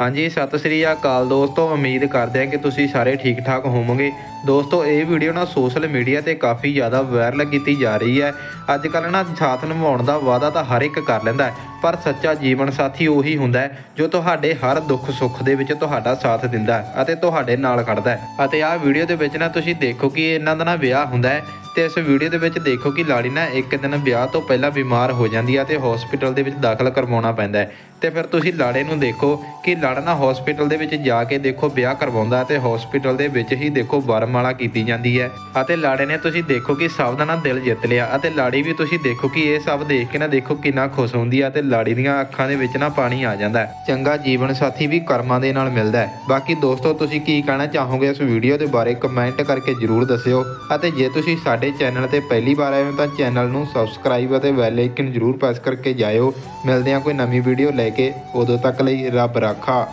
ਹਾਂਜੀ, ਸਤਿ ਸ੍ਰੀ ਅਕਾਲ ਦੋਸਤੋ, ਉਮੀਦ ਕਰਦੇ ਹਾਂ ਕਿ ਤੁਸੀਂ ਸਾਰੇ ਠੀਕ ਠਾਕ ਹੋਵੋਗੇ। ਦੋਸਤੋ, ਇਹ ਵੀਡੀਓ ਨਾ ਸੋਸ਼ਲ ਮੀਡੀਆ ਤੇ ਕਾਫੀ ਜ਼ਿਆਦਾ ਵਾਇਰਲ ਕੀਤੀ ਜਾ ਰਹੀ ਹੈ। ਅੱਜ ਕੱਲ੍ਹ ਨਾ ਸਾਥ ਨਿਭਾਉਣ ਦਾ ਵਾਅਦਾ ਤਾਂ ਹਰ ਇੱਕ ਕਰ ਲੈਂਦਾ ਪਰ ਸੱਚਾ ਜੀਵਨ ਸਾਥੀ ਉਹੀ ਹੁੰਦਾ ਹੈ, ਜੋ ਤੁਹਾਡੇ ਹਰ ਦੁੱਖ ਸੁੱਖ ਦੇ ਵਿੱਚ ਤੁਹਾਡਾ ਸਾਥ ਦਿੰਦਾ ਹੈ ਅਤੇ ਤੁਹਾਡੇ ਨਾਲ ਖੜਦਾ ਹੈ। ਅਤੇ ਆਹ ਵੀਡੀਓ ਦੇ ਵਿੱਚ ਨਾ ਤੁਸੀਂ ਦੇਖੋ ਕਿ ਇਹਨਾਂ ਦਾ ਨਾ ਵਿਆਹ ਹੁੰਦਾ ਹੈ ਤੇ ਇਸ ਵੀਡੀਓ ਦੇ ਵਿੱਚ ਦੇਖੋ ਕਿ ਲਾੜੀ ਨਾ ਇੱਕ ਦਿਨ ਵਿਆਹ ਤੋਂ ਪਹਿਲਾਂ ਬਿਮਾਰ ਹੋ ਜਾਂਦੀ ਹੈ ਤੇ ਹਸਪੀਟਲ ਦੇ ਵਿੱਚ ਦਾਖਲ ਕਰਵਾਉਣਾ ਪੈਂਦਾ ਹੈ। ਤੇ ਫਿਰ ਤੁਸੀਂ ਲਾੜੇ ਨੂੰ ਦੇਖੋ ਕਿ ਲਾੜਾ ਨਾ ਹਸਪੀਟਲ ਦੇ ਵਿੱਚ ਜਾ ਕੇ ਦੇਖੋ ਵਿਆਹ ਕਰਵਾਉਂਦਾ ਹੈ ਤੇ ਹਸਪੀਟਲ ਦੇ ਵਿੱਚ ਹੀ ਦੇਖੋ ਵਰਮਾਲਾ ਕੀਤੀ ਜਾਂਦੀ ਹੈ। ਅਤੇ ਲਾੜੇ ਨੇ ਤੁਸੀਂ ਦੇਖੋ ਕਿ ਸਭ ਦਾ ਨਾ ਦਿਲ ਜਿੱਤ ਲਿਆ ਅਤੇ ਲਾੜੀ ਵੀ ਤੁਸੀਂ ਦੇਖੋ ਕਿ ਇਹ ਸਭ ਦੇਖ ਕੇ ਨਾ ਦੇਖੋ ਕਿੰਨਾ ਖੁਸ਼ ਹੁੰਦੀ ਹੈ ਤੇ ਲਾੜੀ ਦੀਆਂ ਅੱਖਾਂ ਦੇ ਵਿੱਚ ਨਾ ਪਾਣੀ ਆ ਜਾਂਦਾ ਹੈ। ਚੰਗਾ ਜੀਵਨ ਸਾਥੀ ਵੀ ਕਰਮਾਂ ਦੇ ਨਾਲ ਮਿਲਦਾ ਹੈ। ਬਾਕੀ ਦੋਸਤੋ, ਤੁਸੀਂ ਕੀ ਕਹਿਣਾ ਚਾਹੋਗੇ ਇਸ ਵੀਡੀਓ ਦੇ ਬਾਰੇ? ਕਮੈਂਟ ਕਰਕੇ ਜਰੂਰ ਦੱਸਿਓ। ਅਤੇ ਜੇ ਤੁਸੀਂ ਸਾਡੇ ਸਾਡੇ ਚੈਨਲ ਤੇ ਪਹਿਲੀ ਵਾਰ ਆਏ ਹੋ ਤਾਂ ਚੈਨਲ ਨੂੰ ਸਬਸਕ੍ਰਾਈਬ ਅਤੇ ਬੈਲ ਆਈਕਨ ਜਰੂਰ ਪ੍ਰੈਸ ਕਰਕੇ ਜਾਇਓ। ਮਿਲਦੇ ਹਾਂ ਕੋਈ ਨਵੀਂ ਵੀਡੀਓ ਲੈ ਕੇ। ਉਦੋਂ ਤੱਕ ਲਈ ਰੱਬ ਰਾਖਾ।